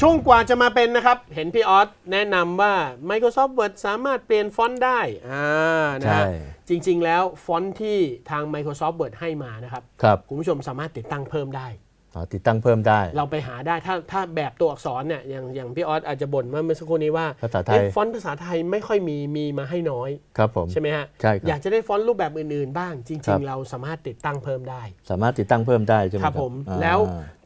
ช่วงกว่าจะมาเป็นนะครับ เห็นพี่ออสแนะนำว่า Microsoft Word สามารถเปลี่ยนฟอนต์ได้อ่านะฮะใช่จริง ๆ แล้วฟอนต์ที่ทาง Microsoft Word ให้มานะครับครับ คุณผู้ชมสามารถติดตั้งเพิ่มได้ อ๋อติดตั้งเพิ่มได้ เราไปหาได้ถ้าถ้าแบบตัวอักษรเนี่ยอย่างอย่างพี่ออสอาจจะบ่นว่าเมื่อสักครู่นี้ว่าภาษาไทย เอ๊ะฟอนต์ภาษาไทยไม่ค่อยมีมีมาให้น้อย ครับผม ใช่ไหมฮะใช่ครับอยากจะได้ฟอนต์รูปแบบอื่นๆ บ้าง จครัริง บ ๆ เราสามารถติดตั้งเพิ่มได้ สามารถติดตั้งเพิ่มได้ใช่ไหมครับผม อ่าแล้ว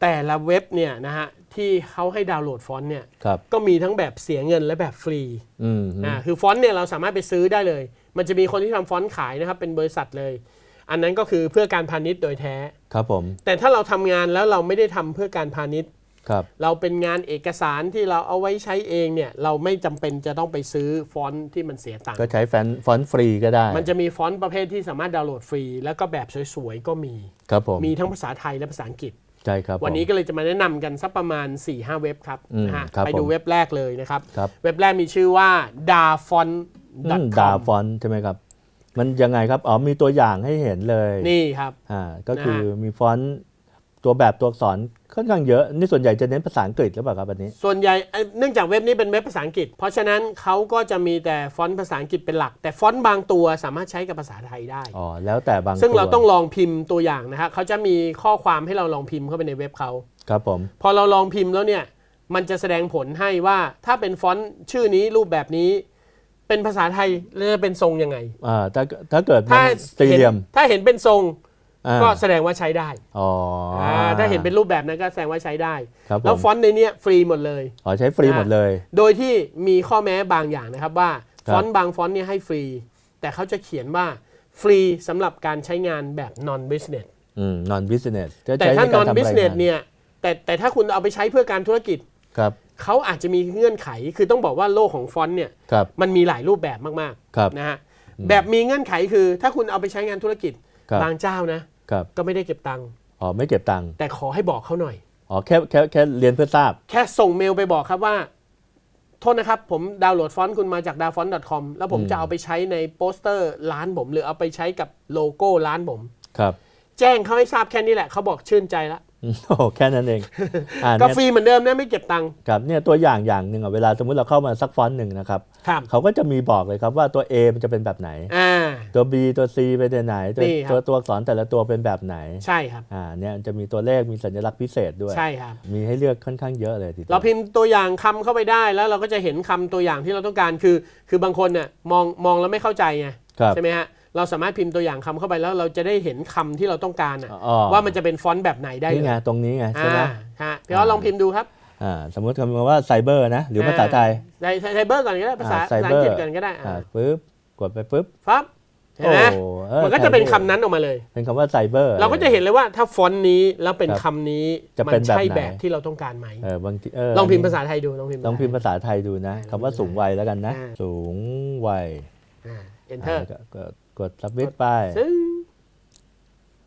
แต่ละเว็บเนี่ยนะฮะที่เขาให้ดาวน์โหลดฟอนต์เนี่ยครับก็มีทั้งแบบเสียเงินและแบบฟรีอืมอ่าคือฟอนต์เนี่ยเราสามารถไปซื้อได้เลย มันจะมีคนที่ทำฟอนต์ขายนะครับเป็นบริษัทเลย อันนั้นก็คือเพื่อการพาณิชย์โดยแท้ ครับผมแต่ถ้าเราทำงานแล้วเราไม่ได้ทำเพื่อการพาณิชย์ ครับ เราเป็นงานเอกสารที่เราเอาไว้ใช้เองเนี่ยเราไม่จำเป็นจะต้องไปซื้อฟอนต์ที่มันเสียตังค์ก็ใช้แฟนฟอนต์ฟรีก็ได้มันจะมีฟอนต์ประเภทที่สามารถดาวน์โหลดฟรี แล้วก็แบบสวยๆก็มี ครับผมมีทั้งภาษาไทยและภาษาอังกฤษ ใช่ครับวันนี้ผมก็เลยจะมาแนะนำกันสักประมาณ 4-5เว็บครับอืมนะฮะครับไปดูผมเว็บแรกเลยนะครับครับ เว็บแรกมีชื่อว่า dafont อืมดาฟอนต์ใช่ไหมครับ มันยังไงครับ อ๋อมีตัวอย่างให้เห็นเลย นี่ครับอ่าก็คือนะฮะมีฟอนต์ ตัวแบบตัวอักษรค่อนข้างเยอะ นี่ส่วนใหญ่จะเน้นภาษาอังกฤษหรือเปล่าครับอันนี้ ส่วนใหญ่เอ่อเนื่องจากเว็บนี้เป็นเว็บภาษาอังกฤษ เพราะฉะนั้นเขาก็จะมีแต่ฟอนต์ภาษาอังกฤษเป็นหลัก แต่ฟอนต์บางตัวสามารถใช้กับภาษาไทยได้ อ๋อ แล้วแต่บางซึ่งตัวเราต้องลองพิมพ์ตัวอย่างนะฮะเขาจะมีข้อความให้เราลองพิมพ์เข้าไปในเว็บเขาครับผม พอเราลองพิมพ์แล้วเนี่ยมันจะแสดงผลให้ว่าถ้าเป็นฟอนต์ชื่อนี้รูปแบบนี้ เป็นภาษาไทยแล้วจะเป็นทรงยังไงอ่าถ้าถ้าเกิดมันถ้าสี่เหลี่ยมห็นถ้าเห็นเป็นทรง อ่า ก็แสดงว่าใช้ได้อ๋ออาถ้าเห็นเป็นรูปแบบนั้นก็แสดงว่าใช้ได้ ครับผมแล้วฟอนต์ในเนี้ยฟรีหมดเลย อ๋อใช้ฟรีหมดเลย โดยที่มีข้อแม้บางอย่างนะครับว่า ครับ ฟอนต์บางฟอนต์เนี่ยให้ฟรี แต่เขาจะเขียนว่าฟรีสำหรับการใช้งานแบบ non business อืม non business จะแต่ใช้ถ้า ในการ non ทำราย business งานเนี่ยแต่แต่ถ้าคุณเอาไปใช้เพื่อการธุรกิจ ครับเขาอาจจะมีเงื่อนไข คือต้องบอกว่าโลกของฟอนต์เนี่ยครับ มันมีหลายรูปแบบมากครับๆนะฮะแบบมีเงื่อนไขคือ ถ้าคุณเอาไปใช้งานธุรกิจครับ บางเจ้านะ ครับก็ไม่ได้เก็บตังค์อ๋อไม่เก็บตังค์แต่ขอให้บอกเขาหน่อย อ๋อแค่แค่แค่เรียนเพื่อทราบ แค่ส่งเมลไปบอกครับว่า โทษนะครับ ผมดาวน์โหลดฟอนต์คุณมาจาก d a f o n t c o m แล้วผมอืมจะเอาไปใช้ในโปสเตอร์ร้านผม หรือเอาไปใช้กับโลโก้ร้านผม ครับ แจ้งเขาให้ทราบแค่นี้แหละเขาบอกชื่นใจละอืมโอ้โหแค่นั้นเองอ่าก็เนี่ยฟรีเหมือนเดิมนะไม่เก็บตังค์ครับเนี่ยตัวอย่างอย่างหนึ่งอะเวลาสมมุติเราเข้ามาสักฟอนต์หนึ่งนะครับ ครับเขาก็จะมีบอกเลยครับว่าตัว A มันจะเป็นแบบไหน อ่า ตัว B ตัว C เป็นไหนตัวนี่ครับ ตัวตัวอักษรแต่ละตัวเป็นแบบไหนใช่ครับ อ่าเนี่ยจะมีตัวเลขมีสัญลักษณ์พิเศษด้วย ใช่ครับ มีให้เลือกค่อนข้างเยอะเลยทีเดียว เราพิมพ์ตัวอย่างคำเข้าไปได้แล้วเราก็จะเห็นคำตัวอย่างที่เราต้องการคือ คือบางคนน่ะมองมองแล้วไม่เข้าใจไงครับใช่ไหมฮะเราสามารถพิมพ์ตัวอย่างคำเข้าไปแล้วเราจะได้เห็นคำที่เราต้องการน่ะอ๋อ ว่ามันจะเป็นฟอนต์แบบไหนได้เลนี่ยไงตรงนี้ไงใช่ไหมอ่าฮะพี่ออสลองพิมพ์ดูครับอ่าสมมติคำว่าไซเบอร์นะหรือภาษาไทย ไทยไทยเบอร์ก่อนก็ได้ภาษาอ่าภาษา cyber อังกฤษก่อนก็ได้อ่าอ่าปึ๊บกดไปปึ๊บปั๊บ เห็นไหมโอ้เออมันก็จะเป็น cyber คำนั้นออกมาเลย เป็นคำว่าไซเบอร์ เราก็จะเห็นเลยว่าถ้าฟอนต์นี้แล้วเป็นครับคำนี้ จะมัเป็นแบบใช่ไหนแบบที่เราต้องการไหม เออบางทีเออลองพิมพ์ภาษาไทยดูลองพิมพ์ ลองพิมพ์ภาษาไทยดูนะคำว่าสูงวัยแล้วกันนะ อ่า สูงวัยอ่า enter อ่าก็ก็กดสับมิดไป ซึ่ง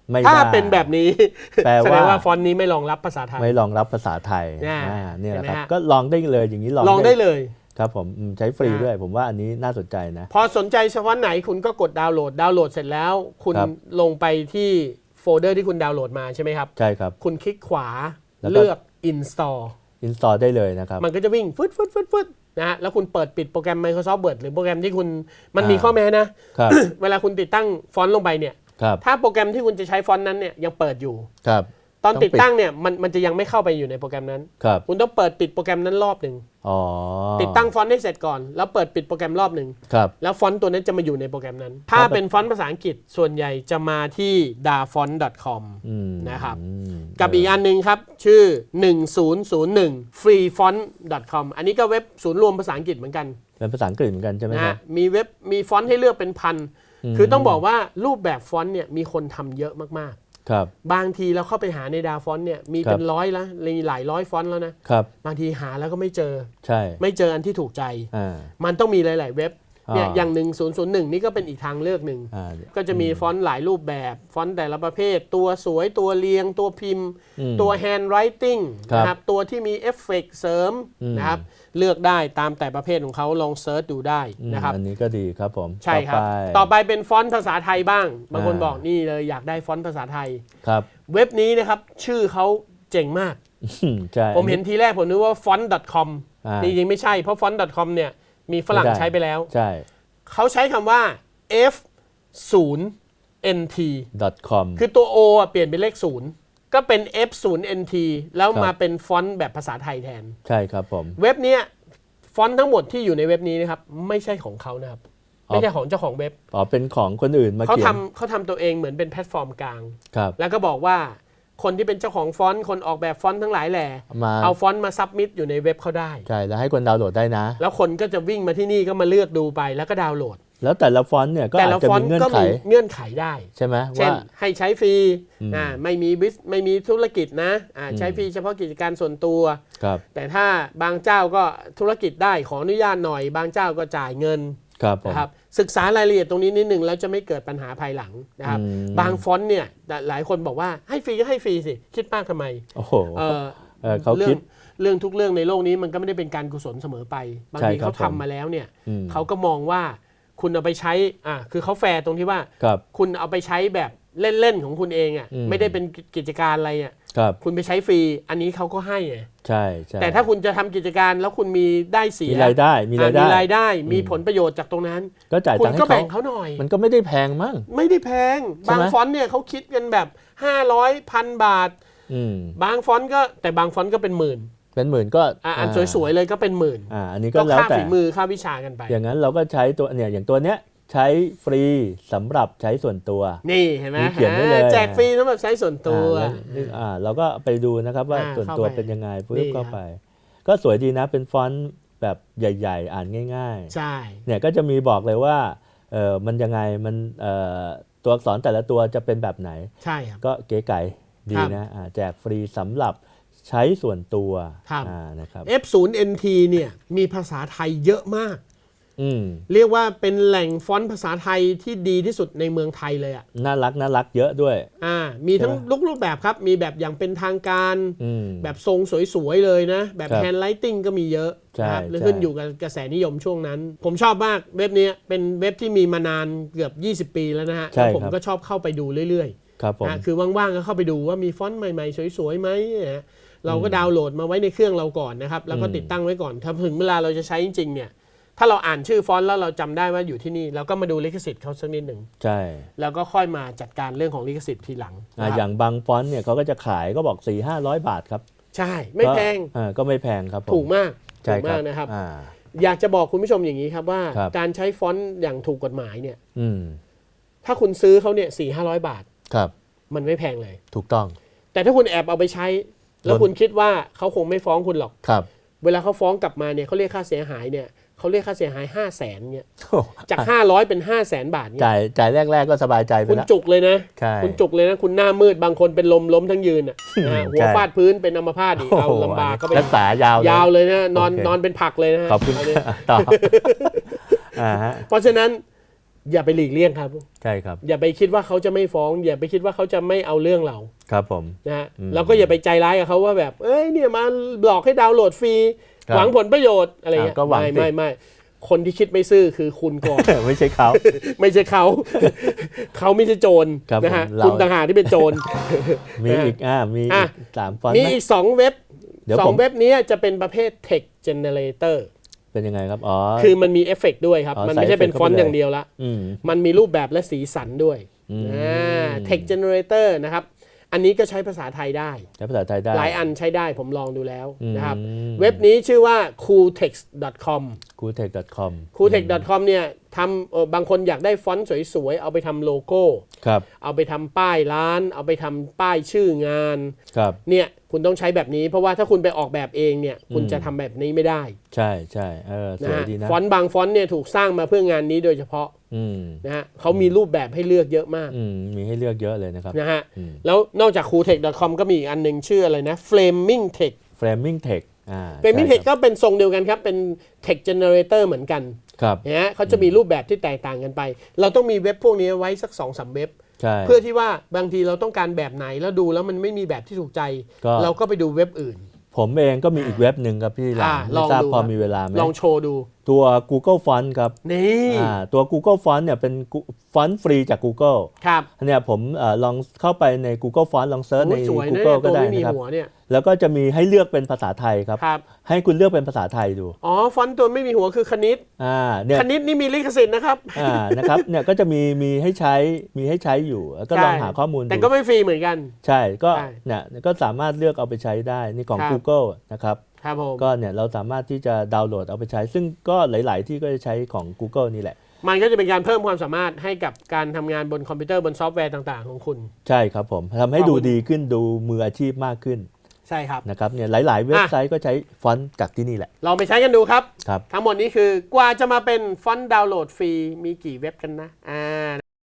ไม่ถ้าได้ เป็นแบบนี้แปลแสดงว่าว่าฟอนต์นี้ไม่รองรับภาษาไทย ไม่รองรับภาษาไทยอ่าอ่าเนี่ยแหละครับ เห็นไหมฮะ ก็ลองได้เลยอย่างนี้ลองลองได้เลย ครับผมอืมใช้ฟรีอ่าด้วย ผมว่าอันนี้น่าสนใจนะ พอสนใจเฉพาะไหนคุณก็กดดาวน์โหลด ดาวน์โหลดเสร็จแล้ว คุณครับ ลงไปที่โฟลเดอร์ที่คุณดาวน์โหลดมาใช่ไหมครับ ใช่ครับ คุณคลิกขวาแล้วก็ เลือก install อินสตอลได้เลยนะครับ มันก็จะวิ่งฟึดฟึดฟึดฟึดนะฮะแล้วคุณเปิดปิดโปรแกรม Microsoft Word หรือโปรแกรมที่คุณมันมีอ่า ข้อแม้นะ ครับ เวลาคุณติดตั้งฟอนต์ลงไปเนี่ย ครับถ้าโปรแกรมที่คุณจะใช้ฟอนต์นั้นเนี่ยยังเปิดอยู่ ครับ ตอนต้องปิติดดตั้งเนี่ยมันมันจะยังไม่เข้าไปอยู่ในโปรแกรมนั้น ครับคุณต้องเปิดปิดโปรแกรมนั้นรอบหนึ่งอ๋อติดตั้งฟอนต์ให้เสร็จก่อน แล้วเปิดปิดโปรแกรมรอบหนึ่งครับแล้วฟอนต์ตัวนั้นจะมาอยู่ในโปรแกรมนั้น ถ้าเป็นฟอนต์ภาษาอังกฤษส่วนใหญ่จะมาที่ dafont.com อืมนะครับอืมกับอีกอันหนึ่งครับชื่อ 1001 freefont.com อันนี้ก็เว็บศูนย์รวมภาษาอังกฤษเหมือนกันเป็นภาษาอังกฤษเหมือนกันใช่ไหมนะครัฮะบมีเว็บมีฟอนต์ให้เลือกเป็นพันคือต้องบอกว่ารูปแบบฟอนต์เนี่ยมีคนทำเยอะมาก ครับๆบางทีเราเข้าไปหาในดาฟอนต์เนี่ยมีครับเป็นร้อยแล้วมีหลายร้อยฟอนต์แล้วนะครับ บางทีหาแล้วก็ไม่เจอ ใช่ ไม่เจออันที่ถูกใจอ่ามันต้องมีหลาย ๆ เว็บ เนี่ยอ่าอย่าง1001นี่ก็เป็นอีกทางเลือกหนึ่งอ่าก็จะมีฟอนต์หลายรูปแบบ ฟอนต์แต่ละประเภท ตัวสวยตัวเรียง ตัวพิมพ์อืมตัว handwriting ครับนะครับ ตัวที่มีเอฟเฟกต์เสริมอืมนะครับ เลือกได้ตามแต่ประเภทของเขาลองเซิร์ชดูได้อืมนะครับ อันนี้ก็ดีครับผม ใช่ครับ ต่อไปต่อไปเป็นฟอนต์ภาษาไทยบ้าง บางคนอ่าบอกนี่เลยอยากได้ฟอนต์ภาษาไทยครับ เว็บนี้นะครับชื่อเขาเจ๋งมากอืมใช่ผมเห็นทีแรกผมนึกว่า font.com อ่าจริงๆไม่ใช่เพราะ font.com เนี่ย มีฝรั่งไม่ได้ใช้ไปแล้ว ใช่ เขาใช้คำว่า f 0 nt .com คือตัว O อะเปลี่ยนเป็นเลข 0 ก็เป็น f 0 nt แล้วครับมาเป็นฟอนต์แบบภาษาไทยแทน ใช่ครับผม เว็บเนี้ยฟอนต์ทั้งหมดที่อยู่ในเว็บนี้นะครับ ไม่ใช่ของเขานะครับอ๋อไม่ใช่ของเจ้าของเว็บ อ๋อ เป็นของคนอื่นมาเขาเขียนทำเขาทำตัวเองเหมือนเป็นแพลตฟอร์มกลาง ครับ แล้วก็บอกว่า คนที่เป็นเจ้าของฟอนต์คนออกแบบฟอนต์ทั้งหลายแหล่มา เอาฟอนต์มาซับมิดอยู่ในเว็บเขาได้ ใช่แล้วให้คนดาวน์โหลดได้นะ แล้วคนก็จะวิ่งมาที่นี่ก็มาเลือกดูไปแล้วก็ดาวน์โหลด แล้วแต่ละฟอนต์เนี่ยก็แต่อาจละจะฟอนมีต์เงื่อนก็ไขมีเงื่อนไขได้ ใช่ไหมเช่นว่า ให้ใช้ฟรีอืม อ่าไม่มีบิสไม่มีธุรกิจนะอ่าใช้ฟรีเฉพาะกิจการส่วนตัว ครับแต่ถ้าบางเจ้าก็ธุรกิจได้ขออนุญาตหน่อย บางเจ้าก็จ่ายเงิน ครับผม นะครับศึกษารายละเอียดตรงนี้นิดหนึ่งแล้วจะไม่เกิดปัญหาภายหลังนะครับอืม บางฟอนต์เนี่ยหลายคนบอกว่าให้ฟรีก็ให้ฟรีสิคิดมากทำไมโอ้โหเออ เออเขาเรื่คิอดงเรื่องทุกเรื่องในโลกนี้มันก็ไม่ได้เป็นการกุศลเสมอไป บางใช่ทีครับเขาผมทำมาแล้วเนี่ยอืม เขาก็มองว่าคุณเอาไปใช้อ่าคือเขาแฟร์ตรงที่ว่า ครับ คุณเอาไปใช้แบบเล่นๆของคุณเองอะอืม ไม่ได้เป็นกิจการอะไรอะ ครับคุณไปใช้ฟรี อันนี้เขาก็ให้ไงใช่ใช่แต่ถ้าคุณจะทำกิจการแล้วคุณมีได้เสีมียรายได้มีอ่ารายได้มีรายได้มีอืมผลประโยชน์จากตรงนั้น ก็จ่ายคุตัณงค์ก็ให้แบ่งเขาเขาหน่อย มันก็ไม่ได้แพงมั้งไม่ได้แพงใช่บางไหมฟอนต์เนี่ยเขาคิดกันแบบ500พันบาทอืมบางฟอนต์ก็แต่บางฟอนต์ก็เป็นหมื่นเป็นหมื่นก็อะอันสวยๆเลยก็เป็นหมื่นอ่าอันนี้ก็ก็แล้วค่าแต่ฝีมือค่าวิชากันไป อย่างนั้นเราก็ใช้ตัวเนี่ยอย่างตัวเนี้ย ใช้ฟรีสำหรับใช้ส่วนตัว นี่เห็นไหมมีเขียนไว้เลยอ่าแจกฟรีสำหรับใช้ส่วนตัว อ่าแล้วนี่อ่าเราก็ไปดูนะครับว่าอ่าส่วนตัวเข้าไปเป็นยังไงนี่ปุ๊บครัเข้าบไป ก็สวยดีนะเป็นฟอนต์แบบใหญ่ ๆ อ่านง่ายใช่ๆเนี่ยก็จะมีบอกเลยว่าเออมันยังไงมันเอ่อตัวอักษรแต่ละตัวจะเป็นแบบไหน ใช่ครับ ก็เก๋ไก๋ดีครับนะอ่าแจกฟรีสำหรับใช้ส่วนตัวครับ อ่านะครับ F0NT เนี่ยมีภาษาไทยเยอะมากอืม เรียกว่าเป็นแหล่งฟอนต์ภาษาไทยที่ดีที่สุดในเมืองไทยเลยอะน่ารักน่ารักเยอะด้วย อ่า มีทั้งใช่ไหมลุกรูปแบบครับ มีแบบอย่างเป็นทางการอืมแบบทรงสวยๆเลยนะ แบบครับแฮนด์ไลติงก็มีเยอะใช่นะครับหรือใช่ขึ้นอยู่กับกระแสนิยมช่วงนั้น ผมชอบมากเว็บเนี้ยเป็นเว็บที่มีมานานเกือบ 20 ปีแล้วนะฮะใช่แล้วผมครับก็ชอบเข้าไปดูเรื่อยครับผมๆนะคือว่างๆก็เข้าไปดูว่ามีฟอนต์ใหม่ๆสวยๆไหมนะเราก็ดาวน์โหลดมาไว้ในเครื่องเราก่อนนะครับแล้วก็อืมติดตั้งไว้ก่อนถ้าถึงเวลาเราจะใช้จริงๆเนี่ย ถ้าเราอ่านชื่อฟอนต์แล้วเราจำได้ว่าอยู่ที่นี่เราก็มาดูลิขสิทธิ์เขาสักนิดหนึ่งใช่ แล้วก็ค่อยมาจัดการเรื่องของลิขสิทธิ์ทีหลังอ่านะครับอย่างบางฟอนต์เนี่ยเขาก็จะขายก็บอก4ี่ห้าร้อยบาทครับ ใช่ ไม่แพงอ่าก็ไม่แพงครับผมถูกมากใช่ถูกมากนะครับอ่าอยากจะบอกคุณผู้ชมอย่างนี้ครับว่าครับการใช้ฟอนต์อย่างถูกกฎหมายเนี่ยอืมถ้าคุณซื้อเขาเนี่ยสี่ห้าร้อยบาทครับ มันไม่แพงเลย ถูกต้อง แต่ถ้าคุณแอบเอาไปใช้ แล้วโดนคุณคิดว่าเขาคงไม่ฟ้องคุณหรอกครับ เวลาเขาฟ้องกลับมาเนี่ยเขาเรียกค่าเสียหายเนี่ย เขาเรียกค่าเสียหาย5 0 0แสนเนี่ยจาก500เป็น5 0 0แสนบาทเนี่ยจ่ายจ่ายแรกๆก็สบายใจไปคุณแล้ว จุกเลยนะ ใช่คุณจุกเลยนะ คุณหน้ามืดบางคนเป็นลมล้มทั้งยืนอะนะฮะหัวใช่ ฟาดพื้นเป็นอัมพาตอีกเอาโโหลำบากก็ไปรักษายาว ยาวเลยนะนอนโอเคนอนเป็นผักเลยนะฮะขอบคุณนนี้ต่อ อ่าฮะเพราะฉะนั้นอย่าไปหลีกเลี่ยงครับ ใช่ครับ อย่าไปคิดว่าเขาจะไม่ฟ้อง อย่าไปคิดว่าเขาจะไม่เอาเรื่องเราครับผม นะฮะอืม แล้วก็อย่าไปใจร้ายกับเขาว่าแบบ เอ้ยเนี่ยมาหลอกให้ดาวน์โหลดฟรีครับ หวังผลประโยชน์อะไรเงี้ยอ่าก็หวังไม่สิไม่ไม่คนที่คิดไม่ซื่อคือคุณก่อน ไม่ใช่เขา ไม่ใช่เขา เขาไม่ใช่โจรครับนะฮะผมเราคุณต่างหากที่เป็นโจร มีอีกอ่ามีอะอีกสามฟอนต์มีไหมอีกสองเว็บเดี๋ยวสอผงมเว็บนี้จะเป็นประเภท text generator เป็นยังไงครับ อ๋อ คือมันมีเอฟเฟกต์ด้วยครับอ๋อมันไม่ใช่เป็นใส่ฟอนต์เอฟเฟกต์อย่างเดียวละอืมมันมีรูปแบบและสีสันด้วยอืมอ่า text generator นะครับ อันนี้ก็ใช้ภาษาไทยได้ ใช้ภาษาไทยได้ หลายอันใช้ได้ผมลองดูแล้วนะครับ อืม เว็บนี้ชื่อว่า cooltext.com c o o t e c h c o m cooltext.com เนี่ยทำเอ่อบางคนอยากได้ฟอนต์สวยๆ เอาไปทำโลโก้ ครับ เอาไปทำป้ายร้าน เอาไปทำป้ายชื่องาน ครับ เนี่ย คุณต้องใช้แบบนี้ เพราะว่าถ้าคุณไปออกแบบเองเนี่ย คุณอืมจะทำแบบนี้ไม่ได้ ใช่ใช่เออสนะวยฮะดีนะฟอนต์บางฟอนต์เนี่ยถูกสร้างมาเพื่องานนี้โดยเฉพาะอืมนะฮะเขามีรูปแบบให้เลือกเยอะมากอืมมีให้เลือกเยอะเลยนะครับนะฮะอืมแล้วนอกจาก cooltext.com ก็มีอีกอันหนึ่งชื่ออะไรนะ flaming tech framing tech อ่า flaming ใช่ tech ก็เป็นทรงเดียวกันครับ เป็น text generator เหมือนกันครับนะฮะเขาจะมีรูปแบบที่แตกต่างกันไป เราต้องมีเว็บพวกนี้ไว้สัก2อสเว็บใช่ เพื่อที่ว่าบางทีเราต้องการแบบไหนแล้วดูแล้วมันไม่มีแบบที่ถูกใจก็เราก็ไปดูเว็บอื่น ผมเองก็มีอีกเว็บหนึ่งครับพี่หลาอ่านลไม่องทราบดูพอครับมีเวลาไหมลองโชว์ดู ตัว Google Font ครับนี่อ่าตัว Google Font เนี่ยเป็นฟอนต์ฟรีจาก Google ครับเนี่ยผมเออลองเข้าไปใน Google Font ลองเซิร์ชในโอ้ยสวยนะ Google ตัก็วได้ไม่มีนะครับหัวเนี่ยแล้วก็จะมีให้เลือกเป็นภาษาไทยครับครับ ให้คุณเลือกเป็นภาษาไทยดู อ๋อ ฟอนต์ตัวไม่มีหัวคือคณิตอ่าเนี่ยคณิตนี่มีลิขสิทธิ์นะครับอ่านะครับเนี่ยก็จะมีมีให้ใช้มีให้ใช้อยู่ ก็ลองใช่หาข้อมูลแต่ดูก็ไม่ฟรีเหมือนกัน ใช่ก็ใช่เนี่ยก็สามารถเลือกเอาไปใช้ได้นี่ของครับ Google นะครับ ครับผมก็เนี่ยเราสามารถที่จะดาวน์โหลดเอาไปใช้ ซึ่งก็หลาย ๆ ที่ก็จะใช้ของ Google นี่แหละ มันก็จะเป็นการเพิ่มความสามารถให้กับการทำงานบนคอมพิวเตอร์บนซอฟต์แวร์ต่าง ๆ ของคุณ ใช่ครับผมทำให้ขอบคุณดูดีขึ้นดูมืออาชีพมากขึ้นใช่ครับ นะครับเนี่ยหลาย ๆ เว็บไซต์ก็ใช้ฟอนต์จากที่นี่แหละลองไปใช้กันดูครับ ครับ ทั้งหมดนี้คือกว่าจะมาเป็นฟอนต์ดาวน์โหลดฟรีมีกี่เว็บกันนะอ่า